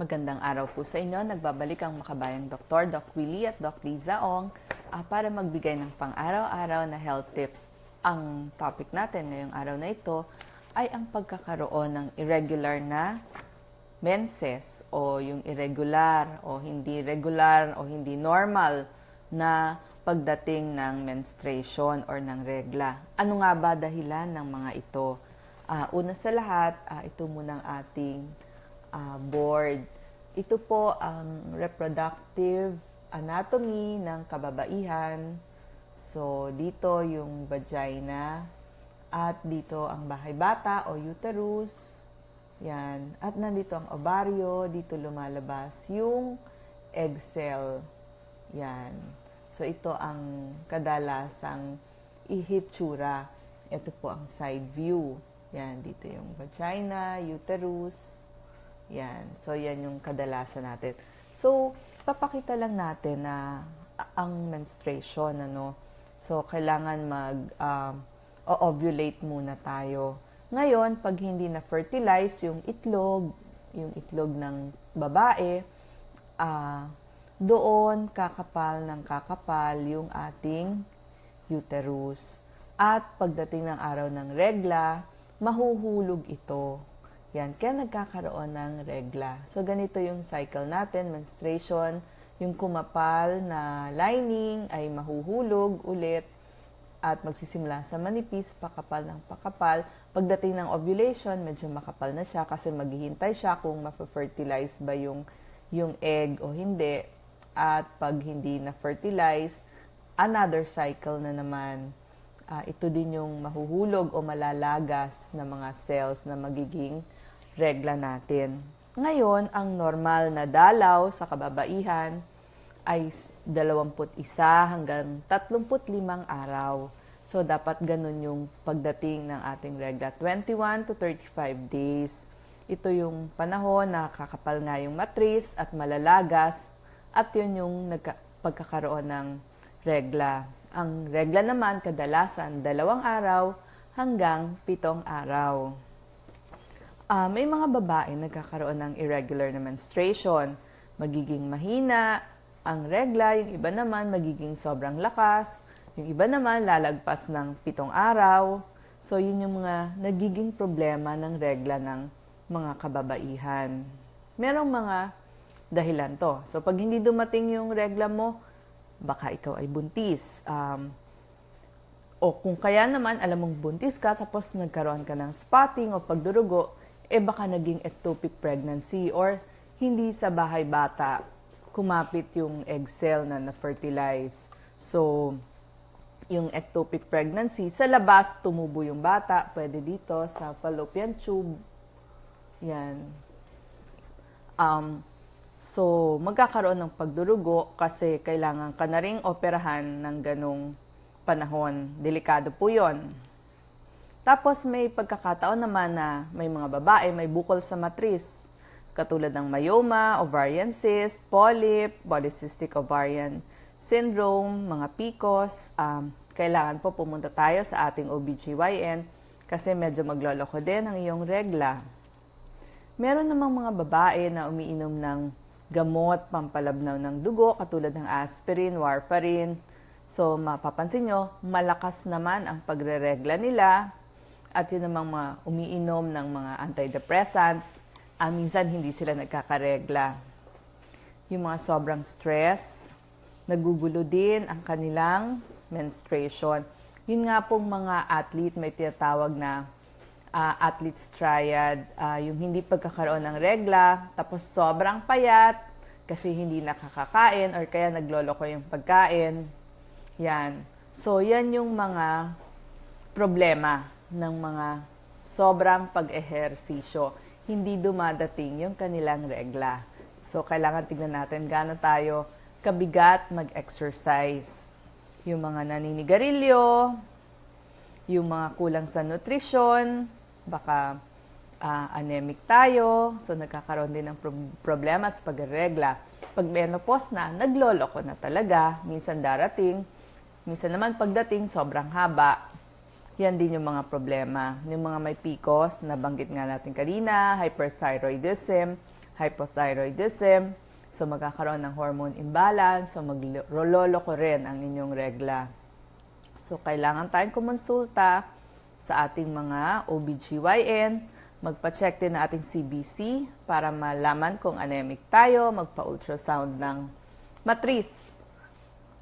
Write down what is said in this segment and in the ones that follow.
Magandang araw po sa inyo. Nagbabalik ang makabayang doktor, Doc Willie at Doc Liza Ong ah, para magbigay ng pang-araw-araw na health tips. Ang topic natin ngayong araw na ito ay ang pagkakaroon ng irregular na menses o yung irregular o hindi regular o hindi normal na pagdating ng menstruation or ng regla. Ano nga ba dahilan ng mga ito? Ah, una sa lahat, ah, ito muna ang ating ah, board. Ito po ang reproductive anatomy ng kababaihan. So, dito yung vagina at dito ang bahay bata o uterus. Yan. At nandito ang ovaryo, dito lumalabas yung egg cell. Yan. So, ito ang kadalasang ihitsura. Ito po ang side view. Yan, dito yung vagina, uterus. Yan. So, yan yung kadalasan natin. So, papakita lang natin na ang menstruation, ano. So, kailangan mag um, o-ovulate muna tayo. Ngayon, pag hindi na-fertilize yung itlog, yung itlog ng babae, ah, doon kakapal ng kakapal yung ating uterus. At pagdating ng araw ng regla, mahuhulog ito. Yan, kaya nagkakaroon ng regla. So, ganito yung cycle natin, menstruation, yung kumapal na lining ay mahuhulog ulit at magsisimula sa manipis, pakapal ng pakapal. Pagdating ng ovulation, medyo makapal na siya kasi maghihintay siya kung ma-fertilize ba yung, yung egg o hindi. At pag hindi na-fertilize, another cycle na naman. Ah, ito din yung mahuhulog o malalagas na mga cells na magiging regla natin. Ngayon, ang normal na dalaw sa kababaihan ay 21 hanggang 35 araw. So, dapat ganun yung pagdating ng ating regla. 21 to 35 days. Ito yung panahon na kakapal nga yung matris at malalagas at yun yung pagkakaroon ng regla. Ang regla naman kadalasan dalawang araw hanggang pitong araw. Ah, may mga babae nagkakaroon ng irregular na menstruation. Magiging mahina ang regla, yung iba naman magiging sobrang lakas, yung iba naman lalagpas ng pitong araw. So, yun yung mga nagiging problema ng regla ng mga kababaihan. Merong mga dahilan to. So, pag hindi dumating yung regla mo, baka ikaw ay buntis. Um, o kung kaya naman, alam mong buntis ka, tapos nagkaroon ka ng spotting o pagdurugo, eh baka naging ectopic pregnancy or hindi sa bahay bata kumapit yung egg cell na na-fertilize. So, yung ectopic pregnancy, sa labas tumubo yung bata, pwede dito sa fallopian tube. Yan. Um, so, magkakaroon ng pagdurugo kasi kailangan ka na ring operahan ng ganong panahon. Delikado po yon. Tapos may pagkakataon naman na may mga babae may bukol sa matris, katulad ng myoma, ovarian cyst, polyp, polycystic ovarian syndrome, mga PCOS. Um, kailangan po pumunta tayo sa ating OBGYN kasi medyo magloloko din ang iyong regla. Meron namang mga babae na umiinom ng gamot pampalabnaw ng dugo katulad ng aspirin, warfarin. So, mapapansin nyo, malakas naman ang pagre-regla nila at yun namang mga umiinom ng mga antidepressants, ah, minsan hindi sila nagkakaregla. Yung mga sobrang stress, nagugulo din ang kanilang menstruation. Yun nga pong mga athlete may tinatawag na ah, athlete's triad, ah, yung hindi pagkakaroon ng regla, tapos sobrang payat kasi hindi nakakakain or kaya nagloloko yung pagkain. Yan. So, yan yung mga problema ng mga sobrang pag-ehersisyo. Hindi dumadating yung kanilang regla. So, kailangan tignan natin gaano tayo kabigat mag-exercise. Yung mga naninigarilyo, yung mga kulang sa nutrisyon, baka ah, anemic tayo, so nagkakaroon din ng pro- problema sa pagregla. Pag menopause na, nagloloko na talaga, minsan darating, minsan naman pagdating, sobrang haba. Yan din yung mga problema. Yung mga may PCOS, nabanggit nga natin kanina, hyperthyroidism, hypothyroidism, so magkakaroon ng hormone imbalance, so maglololo ko rin ang inyong regla. So, kailangan tayong kumonsulta sa ating mga OBGYN, magpa-check din na ating CBC para malaman kung anemic tayo, magpa-ultrasound ng matris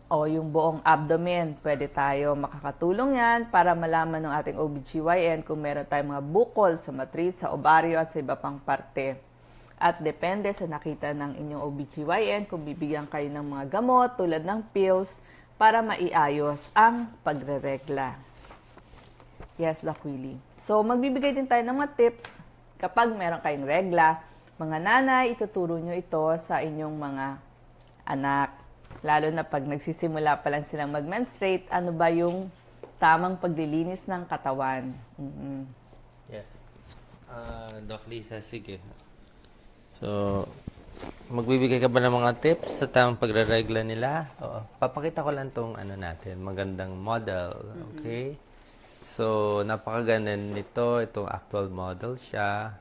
o yung buong abdomen. Pwede tayo makakatulong yan para malaman ng ating OBGYN kung meron tayong mga bukol sa matris, sa ovaryo at sa iba pang parte. At depende sa nakita ng inyong OBGYN kung bibigyan kayo ng mga gamot tulad ng pills para maiayos ang pagreregla. Yes, Doc Willie. So, magbibigay din tayo ng mga tips kapag meron kayong regla. Mga nanay, ituturo nyo ito sa inyong mga anak. Lalo na pag nagsisimula pa lang silang mag-menstruate, ano ba yung tamang paglilinis ng katawan. Mhm. Yes. Ah, Doc Lisa, sige. So, magbibigay ka ba ng mga tips sa tamang pagre-regla nila? Oo. Papakita ko lang tong ano natin, magandang model. Okay? So, napakaganda nito. Itong actual model siya.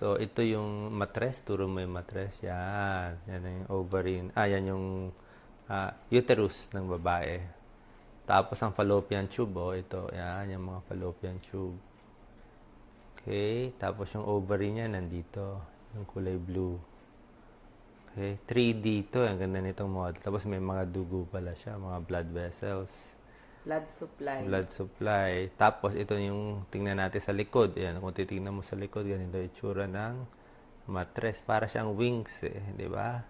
So, ito yung matres. Turo mo yung matres. Yan. Yan yung ovary. Ah, yan yung ah, uterus ng babae. Tapos, ang fallopian tube. Oh, ito. Yan, yung mga fallopian tube. Okay, tapos yung ovary niya nandito, yung kulay blue. Okay, 3D to, ang ganda nitong model. Tapos may mga dugo pala siya, mga blood vessels, Blood supply. blood supply. Tapos ito yung tingnan natin sa likod. Ayan, kung titingnan mo sa likod, ganito yung itsura ng mattress. Para siyang wings eh, di ba?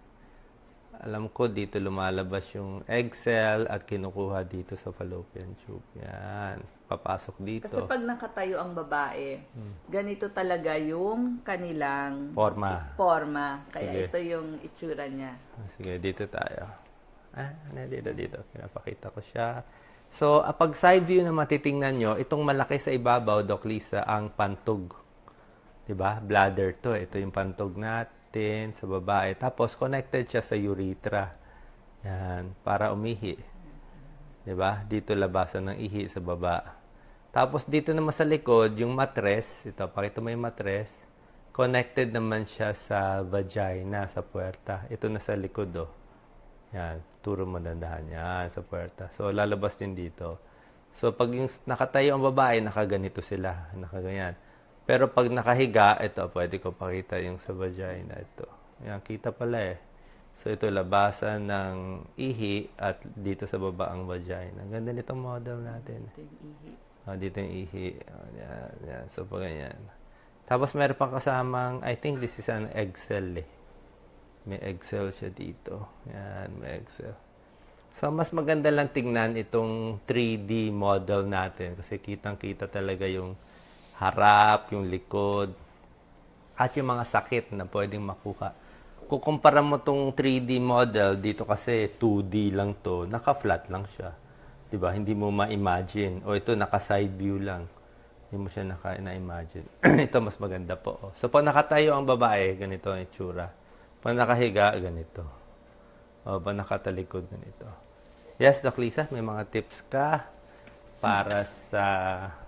Alam ko dito lumalabas yung egg cell at kinukuha dito sa fallopian tube. Yan, papasok dito. Kasi pag nakatayo ang babae, ganito talaga yung kanilang Forma. forma. Kaya Sige. ito yung itsura niya. Ah, Sige, dito tayo. Ah, ano, dito, dito. Pinapakita ko siya. So, ah, pag side view na matitingnan nyo, itong malaki sa ibabaw, Doc Lisa, ang pantog. 'Di ba? Bladder to. Ito yung pantog natin sa babae. Tapos, connected siya sa urethra. Yan, para umihi. ba? Dito labasan ng ihi sa baba. Tapos, dito naman sa likod, yung matres. Ito, pakita mo yung matres. Connected naman siya sa vagina, sa puerta. Ito na sa likod, oh. Yan, turo mo dandahan. Yan, sa puerta. So, lalabas din dito. So, pag yung nakatayo ang babae, nakaganito sila. Nakaganyan. Pero pag nakahiga, ito, pwede ko pakita yung sa vagina. Ito. Yan, kita pala eh. So, ito, labasan ng ihi at dito sa baba ang vagina. Ganda nitong model natin. Ito yung ihi. Ah, dito yung ihi. Ah, yan, yan. So, pag ganyan. Tapos, meron pang kasamang, I think this is an egg cell eh. May egg cell siya dito. Yan, may egg cell. So, mas maganda lang tingnan itong 3D model natin kasi kitang-kita talaga yung harap, yung likod, at yung mga sakit na pwedeng makuha. Kukumpara mo tong 3D model, dito kasi 2D lang to, naka-flat lang siya. 'Di ba? Hindi mo ma-imagine. O ito, naka-side view lang. Hindi mo siya naka- na-imagine. ito, mas maganda po. So, pag nakatayo ang babae, ganito ang itsura. Pag nakahiga, ganito. O, pag nakatalikod, ganito. Yes, Doc Lisa, may mga tips ka para sa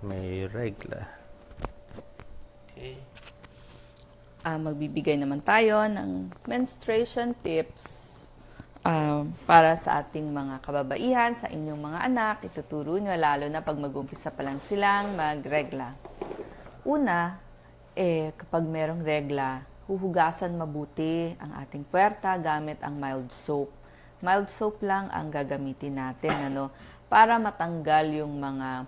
may regla. Okay. Ah, magbibigay naman tayo ng menstruation tips ah, para sa ating mga kababaihan, sa inyong mga anak. Ituturo nyo, lalo na pag mag-umpisa pa lang silang magregla. Una, eh, kapag merong regla, huhugasan mabuti ang ating puwerta gamit ang mild soap. Mild soap lang ang gagamitin natin ano, para matanggal yung mga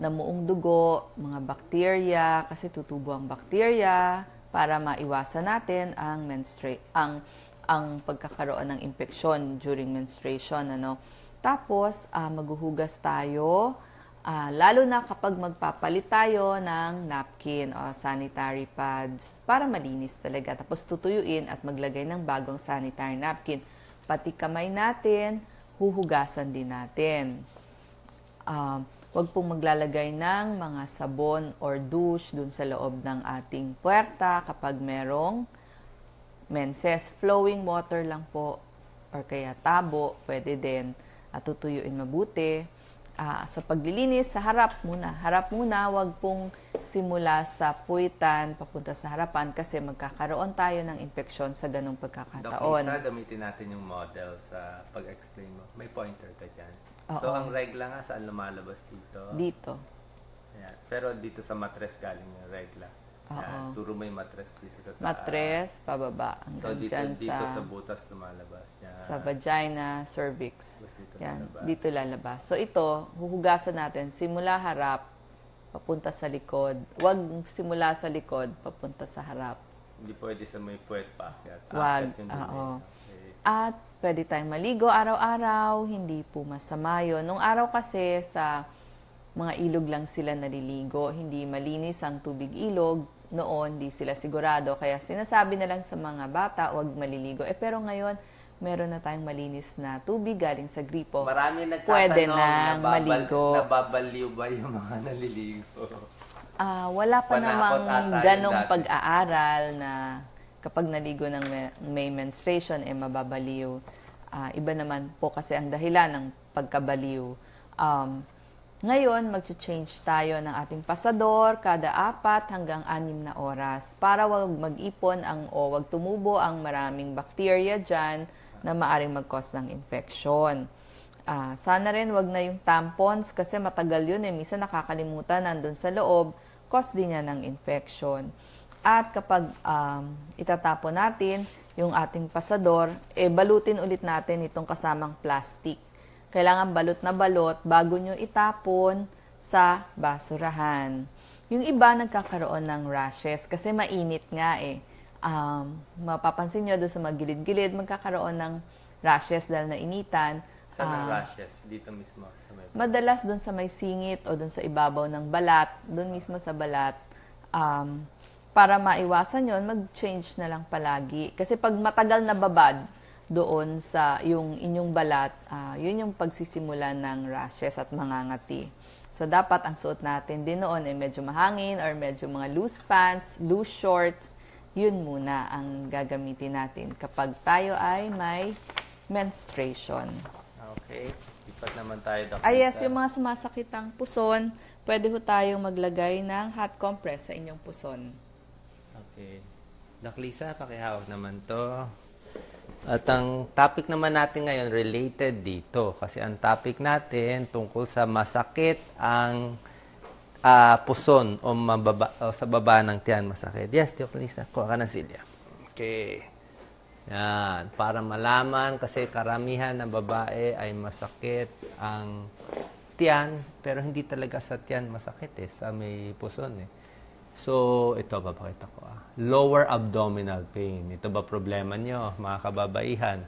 namuong dugo, mga bakterya, kasi tutubo ang bakterya para maiwasan natin ang menstrua ang ang pagkakaroon ng infeksyon during menstruation ano. Tapos ah, maghuhugas tayo Ah, lalo na kapag magpapalit tayo ng napkin o sanitary pads para malinis talaga. Tapos tutuyuin at maglagay ng bagong sanitary napkin. Pati kamay natin, huhugasan din natin. Um, huwag pong maglalagay ng mga sabon or douche dun sa loob ng ating puerta kapag merong menses. Flowing water lang po or kaya tabo, pwede din at tutuyuin mabuti. Ah, sa paglilinis, sa harap muna. Harap muna, wag pong simula sa puwitan, papunta sa harapan kasi magkakaroon tayo ng infeksyon sa ganong pagkakataon. Lisa, gamitin natin yung model sa pag-explain mo. May pointer ka dyan. So, Oo. ang regla nga saan lumalabas dito? Dito. Ayan. Pero dito sa matres galing yung regla. Oo. Turo mo yung matres dito sa taas. Matres, pababa. So, Hanggang dito, dyan dito sa, sa, butas lumalabas. Yan. sa vagina, cervix. Tapos dito Yan, lalabas. dito lalabas. So ito, huhugasan natin simula harap, papunta sa likod. Huwag simula sa likod, papunta sa harap. Hindi pwede sa may puwet pa. Wag, yung dumi. oo. Okay. At pwede tayong maligo araw-araw, hindi po masama yun. Nung araw kasi sa mga ilog lang sila naliligo, hindi malinis ang tubig ilog. Noon, hindi sila sigurado. Kaya sinasabi na lang sa mga bata, huwag maliligo. Eh pero ngayon, meron na tayong malinis na tubig galing sa gripo. Marami nagtatanong, Pwede nang nababal- maligo. Nababaliw ba yung mga naliligo? Ah, wala pa Panakot namang ganong pag-aaral na kapag naligo ng may menstruation, eh mababaliw. Ah, iba naman po kasi ang dahilan ng pagkabaliw. Um, ngayon, mag-change tayo ng ating pasador kada apat hanggang anim na oras para wag mag-ipon ang o wag tumubo ang maraming bacteria dyan na maaring mag-cause ng infection. Ah, sana rin wag na yung tampons kasi matagal yun eh. Minsan nakakalimutan nandun sa loob, cause din yan ng infection. At kapag um, itatapon natin yung ating pasador, eh balutin ulit natin itong kasamang plastic. Kailangan balot na balot bago nyo itapon sa basurahan. Yung iba nagkakaroon ng rashes kasi mainit nga eh. Um, mapapansin nyo doon sa mga gilid-gilid, magkakaroon ng rashes dahil nainitan. Ang Ah, rashes? Dito mismo. Sa may Madalas doon sa may singit o doon sa ibabaw ng balat, doon mismo sa balat, um, para maiwasan yon mag-change na lang palagi. Kasi pag matagal na babad doon sa yung inyong balat, ah, yun yung pagsisimula ng rashes at mangangati. So, dapat ang suot natin din noon ay medyo mahangin or medyo mga loose pants, loose shorts. Yun muna ang gagamitin natin kapag tayo ay may menstruation. Okay. Lipat naman tayo, Dr. Ay, yes, yung mga sumasakitang puson, pwede ho tayong maglagay ng hot compress sa inyong puson. Okay. Doc Lisa, pakihawak naman to. At ang topic naman natin ngayon related dito kasi ang topic natin tungkol sa masakit ang ah, puson o, mababa, o sa baba ng tiyan masakit. Yes, Doc Lisa, kuha ka ng silya. Okay. Yan, para malaman kasi karamihan ng babae ay masakit ang tiyan pero hindi talaga sa tiyan masakit eh, sa may puson eh. So, ito, papakita ko ah. Lower abdominal pain. Ito ba problema nyo, mga kababaihan?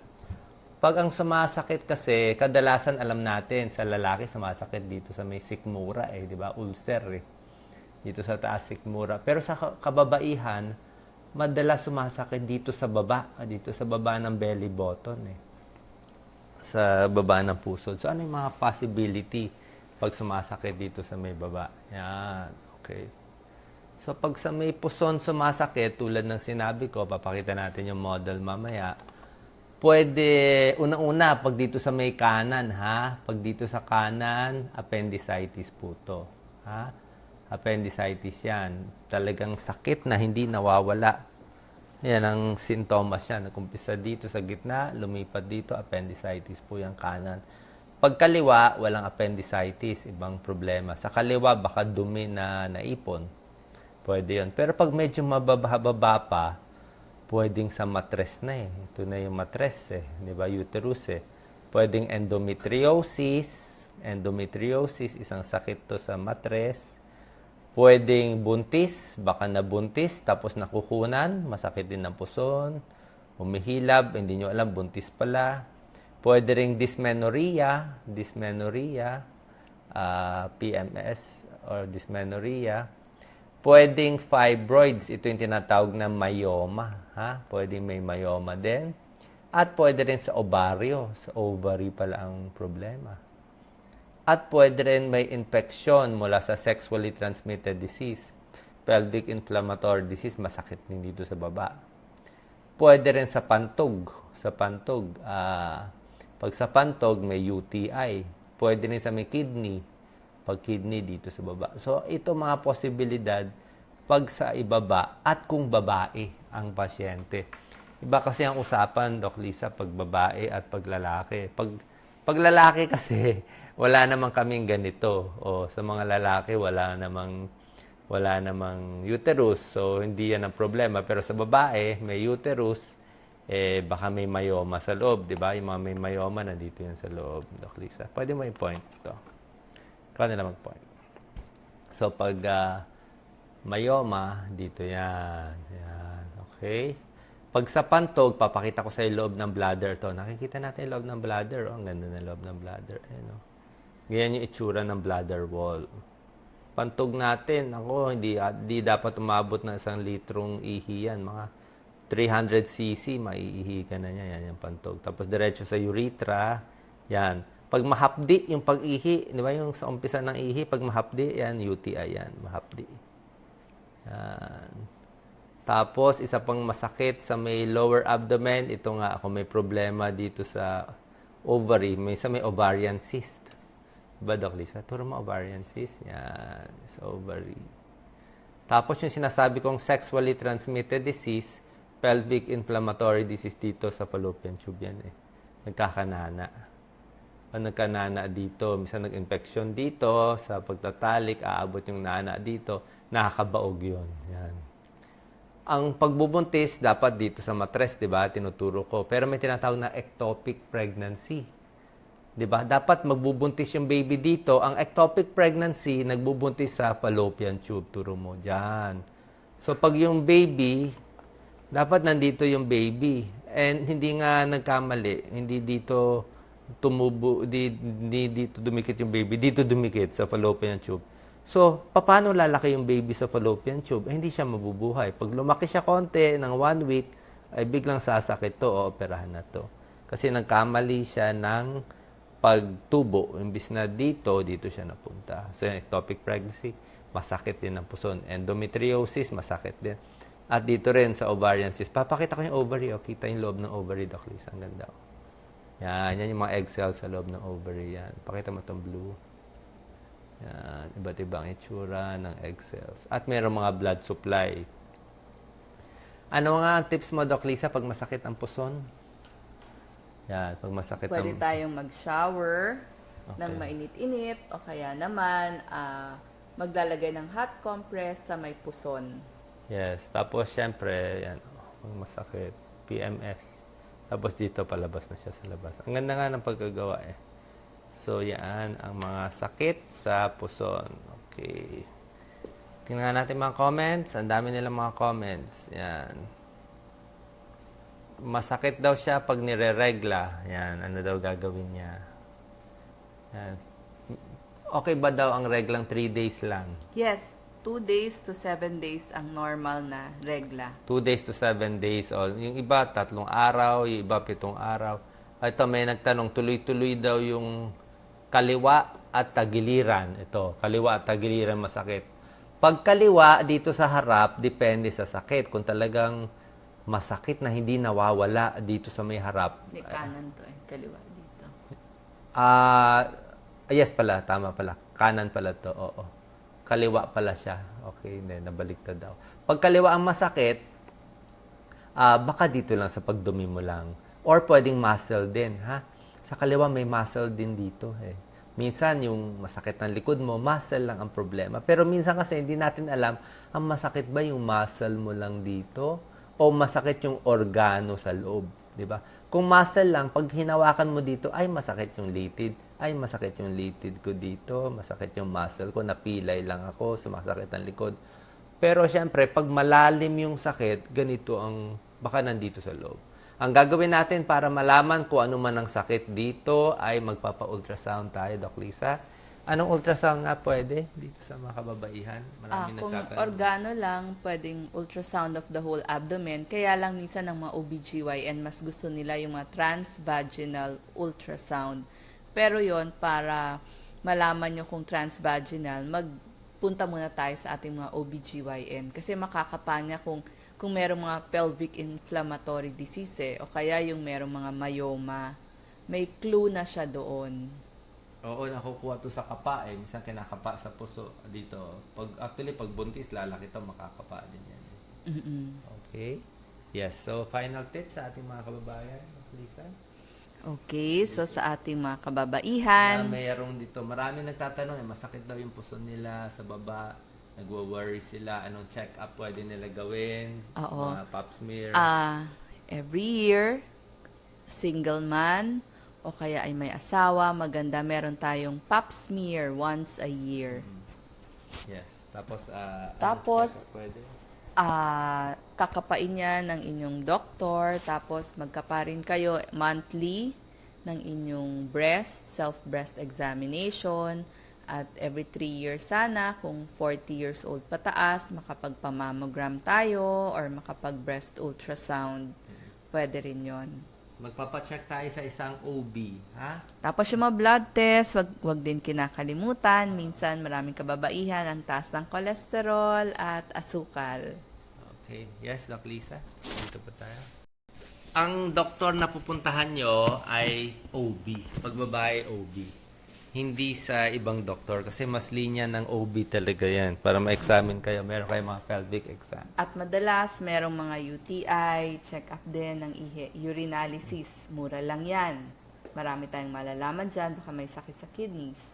Pag ang sumasakit kasi, kadalasan alam natin, sa lalaki sumasakit dito sa may sikmura eh, di ba? Ulcer eh. Dito sa taas sikmura. Pero sa ka- kababaihan, madalas sumasakit dito sa baba, ah, dito sa baba ng belly button eh sa baba ng puso. So, ano yung mga possibility pag sumasakit dito sa may baba? Yan. Okay. So, pag sa may puson sumasakit, tulad ng sinabi ko, papakita natin yung model mamaya, pwede, unang-una, pag dito sa may kanan, ha? Pag dito sa kanan, appendicitis po to. Ha? Appendicitis yan. Talagang sakit na hindi nawawala. Yan ang sintomas niya. Nagkumpisa dito sa gitna, lumipat dito, appendicitis po yung kanan. Pag kaliwa, walang appendicitis, ibang problema. Sa kaliwa, baka dumi na naipon. Pwede yun. Pero pag medyo mababa pa, pwedeng sa matres na eh. Ito na yung matres eh. Di ba? Uterus eh. Pwedeng endometriosis. Endometriosis, isang sakit to sa matres. Pwedeng buntis, baka nabuntis, tapos nakukunan, masakit din ng puson, humihilab, hindi nyo alam, buntis pala. Pwede ring dysmenorrhea, dysmenorrhea, ah, PMS or dysmenorrhea. Pwedeng fibroids, ito yung tinatawag na myoma. Ha? Pwedeng may myoma din. At pwede rin sa ovaryo, sa ovary pala ang problema. At pwede rin may infection mula sa sexually transmitted disease. Pelvic inflammatory disease, masakit din dito sa baba. Pwede rin sa pantog. Sa pantog, ah, pag sa pantog may UTI. Pwede rin sa may kidney. Pag kidney dito sa baba. So, ito mga posibilidad pag sa ibaba at kung babae ang pasyente. Iba kasi ang usapan, Doc Lisa, pag babae at pag lalaki. Pag, pag lalaki kasi, wala namang kaming ganito. O sa mga lalaki, wala namang wala namang uterus, so hindi yan ang problema. Pero sa babae, may uterus, eh, baka may myoma sa loob, di ba? Yung mga may myoma, nandito yan sa loob, Doc Lisa. Pwede mo i-point ito. Ikaw nila mag-point. So, pag ah, myoma, dito yan. Yan, okay? Pag sa pantog, papakita ko sa loob ng bladder to. Nakikita natin yung loob ng bladder. Oh, ang ganda ng loob ng bladder. Ayan, oh. Ganyan yung itsura ng bladder wall pantog natin, ako, hindi, ah, hindi dapat umabot ng isang litrong ihi yan. Mga 300 cc, maiihi ka na niya. Yan yung pantog. Tapos diretso sa urethra, yan. Pag mahapdi yung pag-ihi, di ba yung sa umpisa ng ihi, pag mahapdi, yan, UTI yan, mahapdi. Yan. Tapos, isa pang masakit sa may lower abdomen, ito nga, ako may problema dito sa ovary, may sa may ovarian cyst. Diba, Doc Lisa? Turo mo ovarian cyst. Yan, sa ovary. Tapos yung sinasabi kong sexually transmitted disease, pelvic inflammatory disease dito sa fallopian tube yan eh. Nagkakanana. Pag nagkanana dito, minsan nag-infection dito, sa pagtatalik, aabot yung nana dito, nakakabaog yun. Yan. Ang pagbubuntis, dapat dito sa matres, di ba? Tinuturo ko. Pero may tinatawag na ectopic pregnancy. 'di ba? Dapat magbubuntis yung baby dito. Ang ectopic pregnancy nagbubuntis sa fallopian tube turo mo diyan. So pag yung baby dapat nandito yung baby and hindi nga nagkamali, hindi dito tumubo, di, di dito dumikit yung baby, dito dumikit sa fallopian tube. So, paano lalaki yung baby sa fallopian tube? Eh, hindi siya mabubuhay. Pag lumaki siya konti ng one week, ay biglang sasakit to o operahan na to. Kasi nagkamali siya ng pagtubo, imbis na dito, dito siya napunta. So, yung ectopic pregnancy, masakit din ang puson. Endometriosis, masakit din. At dito rin sa ovarian cyst. Papakita ko yung ovary. O, kita yung loob ng ovary, Doc Liz. Ang ganda. O. Yan, yan yung mga egg cells sa loob ng ovary. Yan. Pakita mo itong blue. Yan. Iba't ibang itsura ng egg cells. At meron mga blood supply. Ano nga ang tips mo, Doc Lisa, pag masakit ang puson? Yan, pag masakit Pwede ang... tayong mag-shower ng Okay. mainit-init o kaya naman ah, maglalagay ng hot compress sa may puson. Yes. Tapos, syempre, yan, pag masakit, PMS. Tapos dito, palabas na siya sa labas. Ang ganda nga ng pagkagawa eh. So, yan, ang mga sakit sa puson. Okay. Tingnan natin mga comments. Ang dami nilang mga comments. Yan. Masakit daw siya pag nire-regla. Yan, ano daw gagawin niya. Yan. Okay ba daw ang reglang 3 days lang? Yes, 2 days to 7 days ang normal na regla. 2 days to 7 days all. Yung iba, tatlong araw, yung iba, pitong araw. Ito, may nagtanong, tuloy-tuloy daw yung kaliwa at tagiliran. Ito, kaliwa at tagiliran masakit. Pag kaliwa, dito sa harap, depende sa sakit. Kung talagang masakit na hindi nawawala dito sa may harap. Hindi, kanan to eh. Kaliwa dito. Ah, yes pala, tama pala. Kanan pala to, oo. Kaliwa pala siya. Okay, hindi, nabaliktad daw. Pag kaliwa ang masakit, ah, baka dito lang sa pagdumi mo lang. Or pwedeng muscle din, ha? Sa kaliwa may muscle din dito, eh. Minsan, yung masakit ng likod mo, muscle lang ang problema. Pero minsan kasi hindi natin alam, ang masakit ba yung muscle mo lang dito? O masakit yung organo sa loob? Di ba? Kung muscle lang, pag hinawakan mo dito, ay masakit yung litid. Ay masakit yung litid ko dito. Masakit yung muscle ko. Napilay lang ako. Sumasakit ang likod. Pero syempre, pag malalim yung sakit, ganito ang baka nandito sa loob. Ang gagawin natin para malaman kung ano man ang sakit dito ay magpapa-ultrasound tayo, Doc Lisa. Anong ultrasound nga pwede dito sa mga kababaihan? Ah, Maraming kung nagtatanong. organo lang, pwedeng ultrasound of the whole abdomen. Kaya lang minsan ng mga OBGYN, mas gusto nila yung mga transvaginal ultrasound. Pero yon para malaman nyo kung transvaginal, magpunta muna tayo sa ating mga OBGYN. Kasi makakapanya kung kung merong mga pelvic inflammatory disease eh, o kaya yung merong mga myoma, may clue na siya doon. Oo, nakukuha to sa kapa eh. Minsan kinakapa sa puso dito. Pag, actually, pag buntis, lalaki to, makakapa din yan. Mm-mm. Okay? Yes, so final tip sa ating mga kababayan, Lisa? Okay, so sa ating mga Na kababaihan, mayroong dito, marami nagtatanong eh, masakit daw yung puso nila sa baba, nagwo-worry sila, anong check-up pwede nila gawin, Oo. mga pap smear. ah every year, single man, o kaya ay may asawa, maganda meron tayong pap smear once a year. yes. Tapos, anong Tapos, pwede? ah kakapain yan ng inyong doktor, tapos magkaparin kayo monthly ng inyong breast, self-breast examination, at every 3 years sana, kung 40 years old pataas, makapagpamammogram tayo or makapag-breast ultrasound. Pwede rin yon. Magpapacheck tayo sa isang OB, ha? Tapos yung mga blood test, wag, wag din kinakalimutan. Minsan maraming kababaihan ang taas ng kolesterol at asukal. Okay. Yes, Doc Lisa? Dito po tayo. Ang doktor na pupuntahan nyo ay OB. Pag babae, OB. Hindi sa ibang doktor kasi mas linya ng OB talaga yan. Para ma-examine kayo, meron kayo mga pelvic exam. At madalas, merong mga UTI, check-up din ng ihe, urinalysis. Mura lang yan. Marami tayong malalaman dyan, baka may sakit sa kidneys.